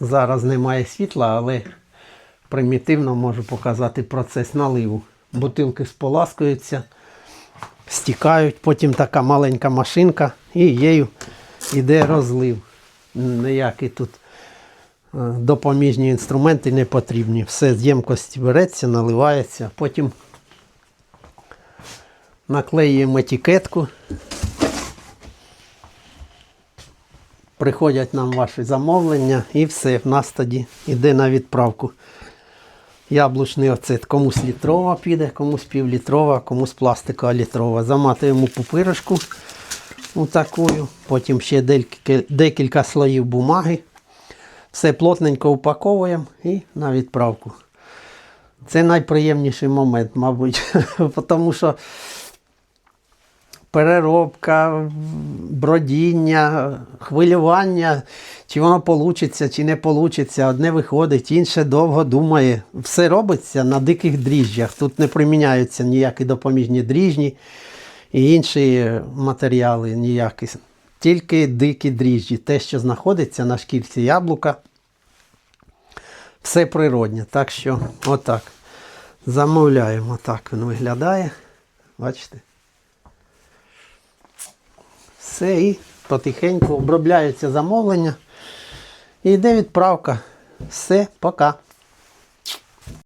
Зараз немає світла, але примітивно можу показати процес наливу. Бутилки споласкуються, стікають, потім така маленька машинка і її йде розлив. Ніякі тут е, допоміжні інструменти не потрібні. Все з ємкості береться, наливається, потім наклеюємо етикетку. Приходять нам ваші замовлення і все, в нас тоді йде на відправку. Яблучний оцет комусь літрова піде, комусь півлітрова, комусь пластикова літрова. Заматуємо пупиришку отакою, потім ще декілька слоїв бумаги. Все плотненько упаковуємо і на відправку. Це найприємніший момент, мабуть, тому що переробка, бродіння, хвилювання, чи воно вийде, чи не вийде. Одне виходить, інше довго думає. Все робиться на диких дріжджах. Тут не приміняються ніякі допоміжні дріжджі і інші матеріали ніякі. Тільки дикі дріжджі. Те, що знаходиться на шкірці яблука, все природне. Так що, отак. Замовляємо. Так він виглядає. Бачите? Все, і потихеньку обробляється замовлення. І йде відправка. Все, пока.